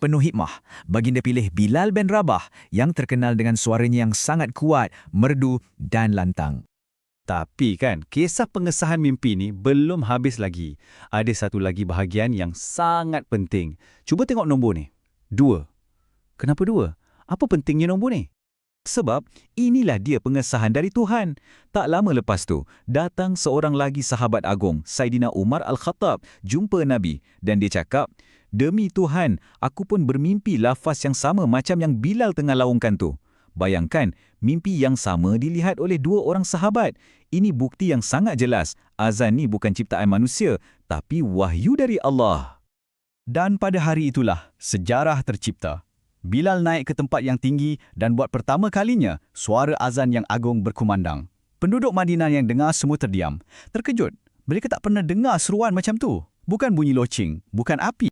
Penuh hikmah, baginda pilih Bilal bin Rabah yang terkenal dengan suaranya yang sangat kuat, merdu dan lantang. Tapi kan, kisah pengesahan mimpi ni belum habis lagi. Ada satu lagi bahagian yang sangat penting. Cuba tengok nombor ni. Dua. Kenapa dua? Apa pentingnya nombor ni? Sebab inilah dia pengesahan dari Tuhan. Tak lama lepas tu, datang seorang lagi sahabat agung, Saidina Umar Al-Khattab, jumpa Nabi dan dia cakap, Demi Tuhan, aku pun bermimpi lafaz yang sama macam yang Bilal tengah laungkan tu. Bayangkan, mimpi yang sama dilihat oleh dua orang sahabat. Ini bukti yang sangat jelas. Azan ni bukan ciptaan manusia, tapi wahyu dari Allah. Dan pada hari itulah, sejarah tercipta. Bilal naik ke tempat yang tinggi dan buat pertama kalinya suara azan yang agung berkumandang. Penduduk Madinah yang dengar semua terdiam. Terkejut, mereka tak pernah dengar seruan macam tu. Bukan bunyi loceng, bukan api,